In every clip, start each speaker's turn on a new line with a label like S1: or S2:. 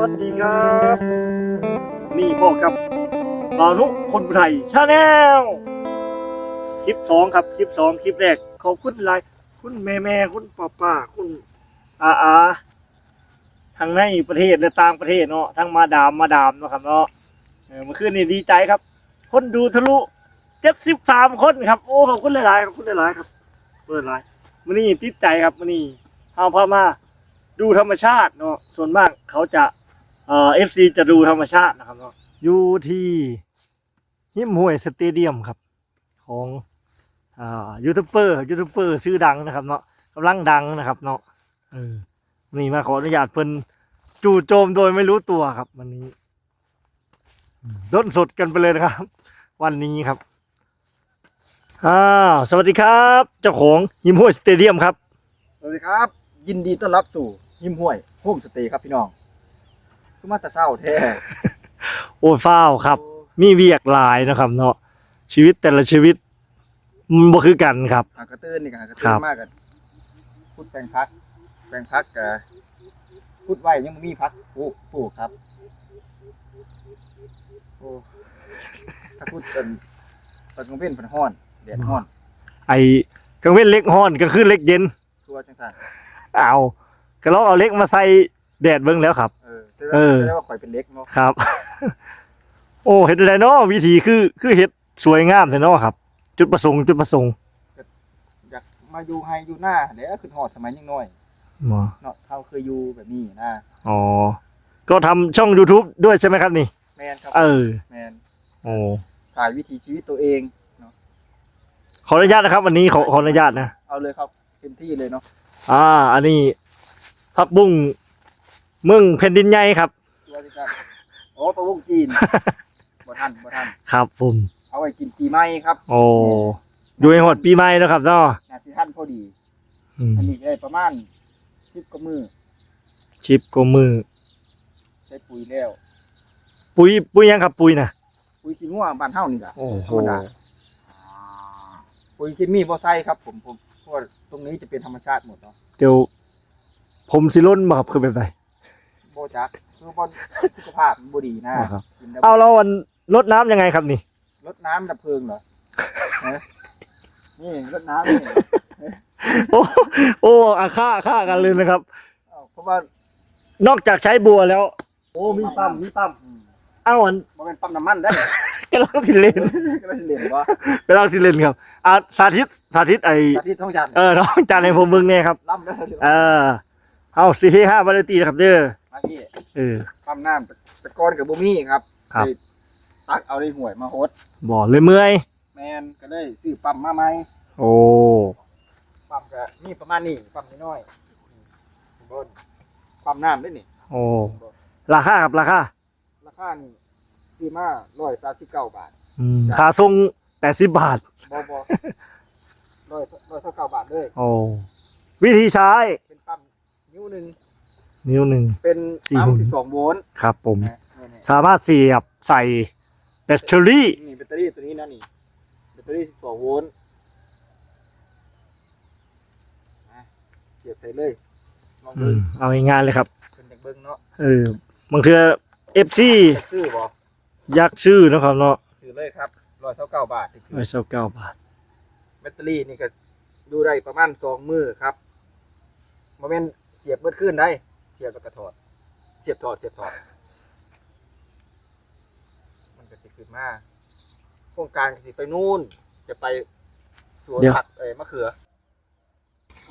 S1: พบกับบ่านุคนไทยชาแนลคลิปสองครับคลิปสองคลิปแรกขอบคุณหลายคุณแม่แม่คุณป้าป้าคุณอาอาทางในประเทศและต่างประเทศเนาะทั้งมาดามมาดามเนาะครับเนาะเมื่อคืนนี้ดีใจครับ คนดูทะลุเจ็ดสิบสามคนครับโอ้ขอบคุณหลายๆขอบคุณหลายๆครับขอบคุณหลายมื่อนี้ติดใจครับมื่อนี้เอาพามาดูธรรมชาติเนาะส่วนมากเขาจะ เอ่อฟซีจะดูธรรมชาตินะครับเนาะอยู่ที่หิมห้วยสเตเดียมครับ ของอ่ายูทูบเบอร์ยูทูบเบอร์ชื่อดังนะครับเนาะกำลังดังนะครับเนาะเออนี่มาขออนุญาตเพิ่นจู่โจมโดยไม่รู้ตัวครับ วันนี้ด้นสดกันไปเลยนะครับ วันนี้ครับอ้าวสวัสดีครับ เจ้าของหิมห้วยสเตเดียมครับ
S2: สวัสดีครับ ยินดีต้อนรับสู่หิมห้วยโฮมสเตย์ครับพี่น้อง คือมาแตะเศร้าแท้
S1: โอ้ยฟ้าวครับ มีเวียกหลายนะครับ เนาะชีวิตแต่ละชีวิตมันบ่คือกันครับ
S2: หากระตื้นนี่ก็หากระ
S1: ครั
S2: ตื้
S1: บ
S2: นมากกันพูดแปลงพัก แปลงพักกับพูดไว้ยังบ่มีพักปลูกปลูกครับโอ้ถ้าพูดเป็นตอนกลางเว้นเป็นห้อนแดดห้อน
S1: ไอ้กังเว้นเล็กฮ้อนก็คือเล็กเย็น
S2: ตัวจังสัน
S1: เอาก็ลองเอาเล็กมาใส่แดดเบิ่งแล้วครับ
S2: เออจะ
S1: เออ
S2: ได้ว่าข่อยเป็นเล็กเนาะ
S1: ครับ โอ้เฮ็ดได้เนาะวิธีคือคือเฮ็ดสวยงามแท้เนาะครับ จุดประสงค์จุดประสงค์
S2: อยากมาอยู่ให้อยู่หน้าเดี๋ยวขึ้นหอดสมัยยังน้อย
S1: หมอ
S2: เนาะเขาเคยอยู่แบบนี้นะ
S1: อ๋อก็ทำช่อง YouTube ด้วยใช่ไหมครับนี่
S2: แมนครับ
S1: เออ
S2: แมน
S1: โอ้
S2: ถ่ายวิถีชีวิตตัวเอง
S1: ขออนุญาตนะครับ วันนี้ขอขออนุญาตนะ
S2: เอาเลยครับเต็มที่เลยเนาะ
S1: อ่า อันนี้ผักบุ้ง เมืองแผ่นดินใหญ่ครับ
S2: ตัวที่ครับโอ้ประวงจีนบ่ทันบ่ทัน
S1: ครับผม
S2: เอาไว้กินปีใหม่ครับ
S1: โอ้อยู่ในหอดปีใหม่เนาะครับเนาะ
S2: นาทีท่านพอดี
S1: อืม
S2: อันนี้ได้ประมาณสิบกว่ามือ
S1: ชิปก็มือ
S2: ใช้ปุ๋ยแล้ว
S1: ปุ๋ยปุ๋ยยังครับปุ๋ยนะ
S2: ปุ๋ยขี้งัวบ้านเฮานี่ล่ะ
S1: โอ้โห
S2: ธรรมดา ปุ๋ยเคมีบ่ใส่ครับ ผมผมเพราะว่าตรงนี้จะเป็นธรรมชาติหมดเนาะ
S1: เดี๋ยว ผมสิล้นมาครับคือแบบไหน
S2: บ่จักคือบ่สุขภาพมันบ่ดีนะ
S1: ครับ
S2: กินแล้ว
S1: เอาแล้ววันลดน้ำยังไงครับนี่
S2: รดน้ำดับเพลิงเหรอฮะนี่รดน้ำนี่
S1: โอ้โอ้อาค่าค่ากันเลยนะครับ
S2: เอ้าเพราะว่าน
S1: อกจากใช้บัวแล้ว โอ้มีปั๊มมีปั๊ม
S2: อืม
S1: เอ้าอัน
S2: บ่แม่นปั๊มน้ำมันได้
S1: กำลังสิเล่น
S2: ก็ไม่สิเล่นบ่
S1: กำลังสิเล่นครับอ่าสาธิตสาธิตไอ
S2: อาทิตย์ท้องจันทร์
S1: เออน้องจานในผมเบิ่งเนี่ยครับ
S2: ล่ำได้อ
S1: เออเอาสี่ห้าบาร์ตีนะครับเด้อ
S2: มาพี่
S1: เออ
S2: ปั๊มน้ำแต่ก่อนกับบ่มีครับ
S1: ครับ
S2: ไปตักเอาในห่วยมาโฮด
S1: บ่เลยเมื่อย
S2: แมนก็เลยซื้อปั๊มมาใหม่
S1: โอ้
S2: ปั๊มก็มีประมาณนี้ปั๊มน้อยๆบนปั๊มน้ำด้วยนี่
S1: โอ้ราคาครับราคา
S2: ราคานี่ซื้อมา139บาท
S1: อืมค่าส่งแปดสิบบาท
S2: บ่บ่ร้อยร้อยเท่าเก้าบาทเลย
S1: โอ้วิธีใช้
S2: เป็นปั๊มนิ้วหนึ่ง
S1: นิ้วหนึ่ง
S2: เป็น
S1: สี่
S2: ปั๊ม
S1: หุ่น
S2: สิบสองโวลต์
S1: ครับผม
S2: นะนี่
S1: สามารถเสียบใส่แบตเตอรี่
S2: ๆนี่แบตเตอรี่ตัวนี้นะนี่แบตเตอรี่สิบสองโวลต์นะเสียบใส่เลยลอง
S1: อื
S2: ดู
S1: มเอาง่ายๆเลยครับ
S2: เป็นจากเบิ้งเนาะ
S1: เออบางเทือเอฟซี
S2: ซื้อบ่
S1: ยักษ์ชื่อนะครับเนาะ
S2: ซื้อเลยครับร้อยเท่าเก้าบาทนี่คือ
S1: ร้อยเก้าเก้าบาท
S2: แบตเตอรี่นี่ก็ดูได้ประมาณสองมือครับโมเมนเสียบเบิดขึ้นได้เสียบแล้วก็ถอด เสียบถอดเสียบถอด มันก็จะขึ้นมาโครงการก็สิไปนู่น จะไปสวนผักเอ้ยมะเขือ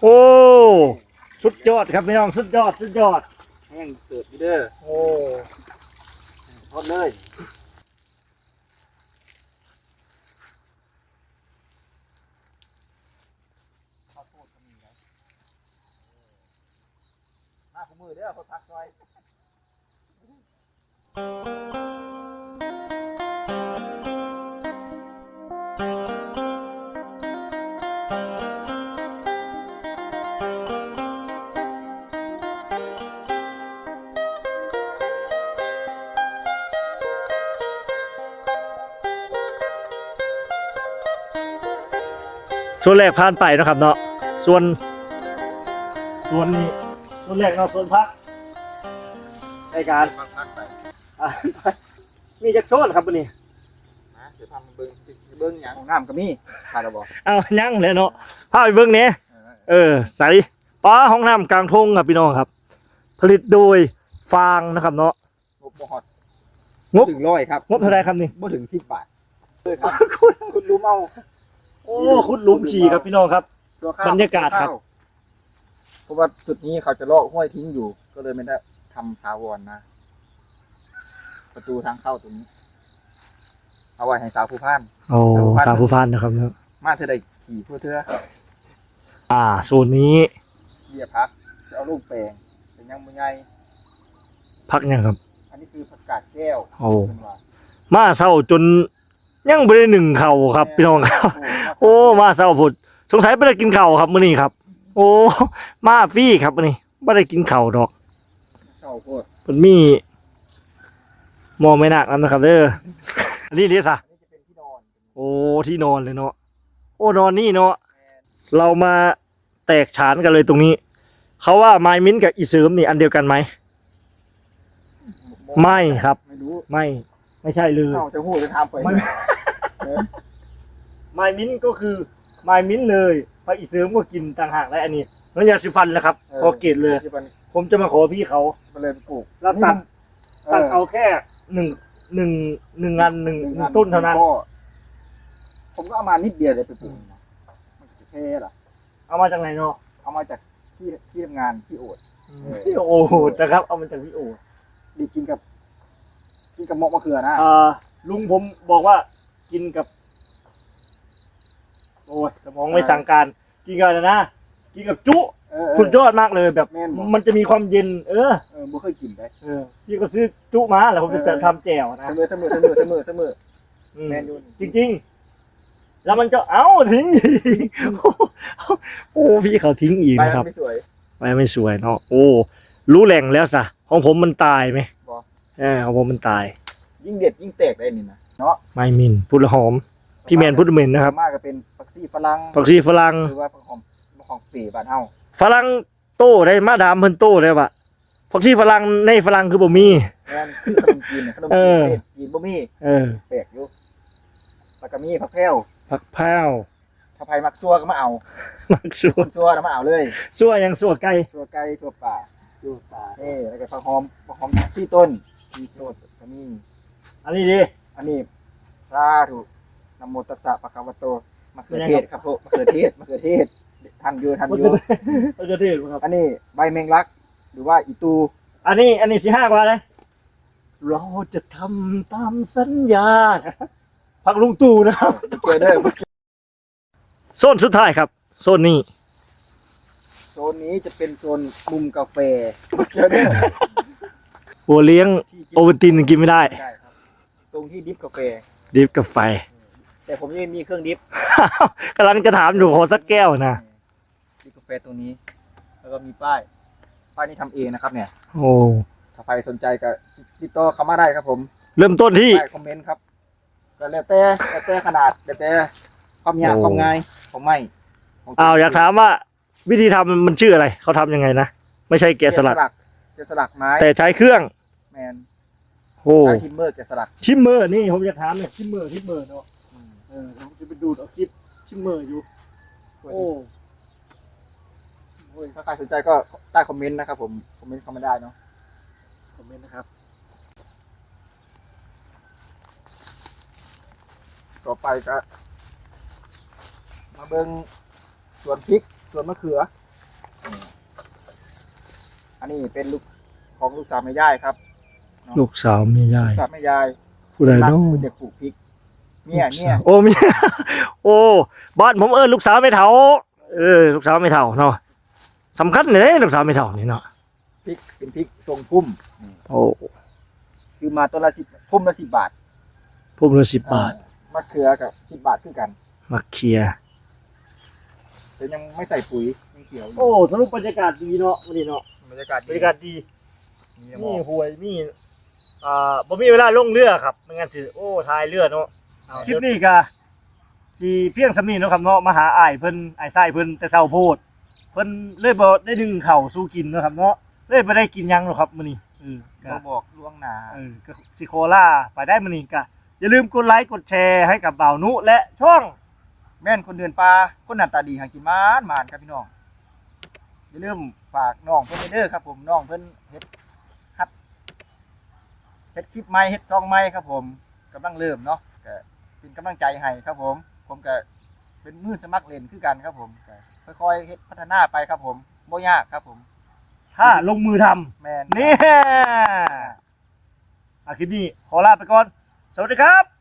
S1: โอ้ สุดยอดครับพี่น้อง สุดยอด สุดยอด
S2: แห้งเกิดอยู่เด้อ
S1: โอ้
S2: ทอดเลยข้าวโพดก็มีนะหน้าข มือเด้อเขาทักซอย
S1: ส่วนแรกผ่านไปเนาะครับเนาะส่วน ส่วนนี้ ส่วนแรกเนาะส่วนพักในการ
S2: พักพักไป
S1: อ่ามีจักโซนครับมื้อนี้
S2: นะเดี๋ยวพามาเบิ้งเบิ้งหยังของน้ำก็มีถ่ายแล้วบ่
S1: เอายังเลยเนาะพาไปเบิ่งแหน่
S2: เออ
S1: เออใสป้าห้องน้ำกลางทงครับพี่น้องครับ ผลิตโดยฟางนะครับเนาะ
S2: งบบ่ฮอด
S1: งบ
S2: ถึงร้อยครับ
S1: งบเท่าไหรครับนี่
S2: บ่ถึง10บาทเลยครับคุณคุณรู้เมา
S1: โอ้คุดหลุมขี่ครับพี่น้องครับ
S2: ตัวข้ว
S1: บรรยากาศครับ
S2: ตัวข้ว เพราะว่าจุดนี้เขาจะลอกห้วยทิ้งอยู่ ก็เลยไม่ได้ทำทาวรนะ ประตูทางเข้าตรงนี้ เอาไว้ให้สาวผู้พาน
S1: โอ้สาวผู้พันนะครับเนาะ
S2: มาเธอได้ขี่เพื่อเธอ
S1: อ่าโซนนี้
S2: เบียพักจะเอาลูกแปลงเป็นยังมึงไง
S1: พักยังครับ
S2: อันนี้คือผักกาดแก้ว
S1: โอ้
S2: เป็นว่า
S1: มาเศร้าจนยังไม่ได้หนึ่งเข่าครับพี่น้องครับ โอ้มาเศร้าผุดสงสัยไม่ได้กินเข่าวครับมื้อนี้ครับ โอ้ มาฟรี่ครับมื้อนี้ไม่ได้กินเข่าวดอก
S2: เศร้าโคตร
S1: มันมีมองไม่หนักแล้วนะครับเด้ออันนี้เรียกซะ
S2: อันนี้จะเป็นที่นอน
S1: โอ้ที่นอนเลยเนาะโอ้นอนนี่เนาะเรามาแตกฉานกันเลยตรงนี้ เขาว่าไมมิ้นกับอีเสริมนี่อันเดียวกันไหม ไม่ครับ
S2: ไม่รู้
S1: ไม่ไม่ใช่เลย
S2: เศร้าจะหูจะทำไป
S1: ไม่
S2: เออ
S1: ไมมิ้นก็คือ ไมมิ้นเลยพออีเสริมก็กินต่างหากและอันนี้แล้วยาสีฟันนะครับพอเกตเลย
S2: ที่มัน
S1: ผมจะมาขอพี่เขา
S2: มันเลยปลูก
S1: แล้วตัด
S2: เอ
S1: ตัด
S2: อ
S1: เอาแค่หนึ่งหนึ่งหนึ่งงานหนึ่งหนึ่งต้นเท่านั้น
S2: ก็ผมก็เอามานิดเดียวเลยไปปลูกนะมันจะเท่หรอ
S1: เอามาจากไหนเนาะ
S2: เอามาจากที่ที่ทำงานพี่โอด เออ
S1: พี่โอนะครับ เอามาจากพี่โอ
S2: ดีกินกับกินกับหมกมะเขือนะ
S1: อ่าลุงผมบอกว่ากินกับ โอ้ยสมองไม่สั่งการ กินกับอะไรนะ กินกับจุ
S2: เออเออ
S1: สุดยอดมากเลยแบบ
S2: แม่นบ่
S1: มันจะมีความเย็น เออ
S2: เออบ่เคยกินได้
S1: เออ พี่ก็ซื้อจุมาแล้วผมจะ
S2: เออ
S1: จะทำแจ่วนะ
S2: เสมอเสมอเสมอเสมอเสมอ
S1: อืม
S2: แมนยู
S1: จริง ๆ แล้วมันก็เอ้าทิ้งอีกโอ้พี่เขาทิ้งอีก
S2: ใบ
S1: นะค
S2: มั
S1: รับ
S2: นไม่สวย
S1: ไม่ไม่สวยเนาะโอ้ รู้แหล่งแล้วสะของผมมันตายไหม
S2: บ่
S1: เออของผมมันตาย
S2: ยิ่งเด็ดยิ่งแตกได้นี่นะเนาะ
S1: ไม่มินพุดละหอม พี่แมนพุดเมนนะครับ
S2: มากก็เป็นผักชีฝรั่ง
S1: ผักชีฝรั่ง
S2: หรือว่าผักหอมผักหอมปีบ้านเฮา
S1: ฝรั่งโต้ได้มาดามเพิ่นโต้ได้ปะผักชีฝรั่งในฝรั่งคือบ่มี
S2: แม่นคือขนมจีนน่ะขนม
S1: เอ
S2: จีน
S1: อ
S2: ประเทศจีนบ่มี
S1: เออ
S2: แปลกอยู่แล้วก็มีผักแพรว
S1: ผักแพ้ว
S2: ถ้าไผมักซัวก็มาเอา
S1: มักสัว
S2: คนซัวน่ะมาเอาเลย
S1: สัวยังสัวไก่
S2: ซัวไก่ซัวปลาซัวปลาเอ้แล้วก็ผักหอมผักหอมที่ต้นที่ต้นก็มี
S1: อันนี้ดิ
S2: อันนี้สาธุ นะโมตัสสะปะคะวะโตมะเขือเทศครับพวกมะเขือเทศมะเขือเทศทันอยู่ทัน
S1: มัน
S2: อ
S1: จะ
S2: ยู่
S1: มันจะเทศครับ
S2: อันนี้ใบแมงลัก หรือว่าอีตู
S1: อันนี้อันนี้สิห้ากว่าเลยเราจะทำตามสัญญาพักลุงตู่นะครับ
S2: เจอเด้อ
S1: โซนสุดท้ายครับ โซนนี้
S2: โซนนี้จะเป็นโซนมุมกาแฟเจอเด้อ
S1: โอเลี้ยง
S2: ที่กิน
S1: โอวัลตินกินไม่ได้
S2: ได้ครับตรงที่ดิฟกาแฟ
S1: ดิฟกับไฟ
S2: แต่ผมยังไม่มีเครื่องดิฟ
S1: กำลังจะถามอยู่ขอสักแก้วนะ
S2: ดิฟกาแฟตรงนี้ แล้วก็มีป้าย ป้ายนี้ทำเองนะครับ เนี่ย
S1: โอ้
S2: ถ้าใครสนใจก็ติดต่อเข้ามาได้ครับผม
S1: เริ่มต้นที่
S2: ใต้คอมเมนต์ครับก็แล้วแต่แล้วแต่ขนาดแล้วแต่ความยาก
S1: โอ้
S2: ความง่ายของไม่ขง
S1: อ้าวอยากถามว่า วิธีทำมันชื่ออะไร เขาทำยังไงนะ ไม่ใช่แกะสลัก
S2: แกะสลักไม้
S1: แต่ใช้เครื่อง
S2: แมน
S1: โอ้
S2: ใช้ทิมเมอร์แกะสลัก
S1: ชิมเมอร์นี่ผมอยากถามเนี่ยชิมเมอร์ชิมเมอร์เนาะ เออผมจะไปดูดเอาคลิปชิมเมอร์อยู่ โอ้
S2: โอ้ยถ้าใครสนใจก็ใต้คอมเมนต์นะครับผม คอมเมนต์เข้ามาได้เนาะ
S1: คอมเมนต์นะครับ
S2: ต่อไปก็มาเบิ่งสวนพริกสวนมะเขืออืมอันนี้เป็นลูกของลูกสาวแม่ยายครับ
S1: ลูกสาวมียาย
S2: ลูกสาวแม่ยาย
S1: ผู้ใด
S2: รัก
S1: เนาะ
S2: เป็นเด็กปลูกพริก เนี่ยเนี่ย
S1: โอ้มีโอ้บ้านผมเออลูกสาวไม่เฒ่าเออลูกสาวไม่เฒ่าเนาะสำคัญเลยลูกสาวไม่เฒ่านี่เนาะ
S2: พริกเป็นพริกทรงพุ่ม
S1: โอ้
S2: ซื้อมาต้นละสิบพุ่มละสิบบาท
S1: ผมละสิบบาท
S2: อ่มะเขือกับสิบบาทคือกัน
S1: มาเคลียร์
S2: แต่ยังไม่ใส่ปุ๋ยยังเขียวอยู่
S1: โอ้สรุปบรรยากาศดีเนาะวันนี้เนาะ
S2: บรรยากาศ
S1: บรรยากาศดี
S2: มีหม
S1: มี
S2: อก
S1: หวยมีอ่าบ่มีเวลาลงเรือครับไม่งั้นสิโอ้ทายเรือเนาะ คลิปนี้ก็สิเพียงสำนีเนาะครับเนาะมาหาอ้ายเพิ่นอ้ายไส้เพิ่นแต่เช้าโพดเพิ่นเลยบ่ได้ดึงเข่าวสู้กินเนาะครับเนาะเลยบ่ได้กินหยังหรอกครับมื้อนี้เออ
S2: บ่
S1: ก็
S2: บอกล่วงหน้า
S1: เออก็สิโคล่าไปได้มื้อนี้ก็อย่าลืมกดไลค์กดแชร์ให้กับบ่าวนุและช่อง
S2: แม่นคนเดินป่าคนหน้าตาดีหากินมานมานครับพี่น้องอย่าลืมฝากน้องเพิ่นเด้อครับ ผมน้องเพิ่นเฮ็ดฮัดเฮ็ดคลิปใหม่เฮ็ดซองใหม่ครับ ผมกำลังเริ่มเนาะก็ เป็นกำลังใจให้ครับผม ผมก็เป็นมือสมัครเล่นคือกันครับผมก็ค่อยๆเฮ็ดพัฒนาไปครับผมบ่ยากครับผม
S1: ถ้าลงมือทำ
S2: แม่น
S1: เนี่ยอาคลิปนี้ขอลาไปก่อน สวัสดีครับ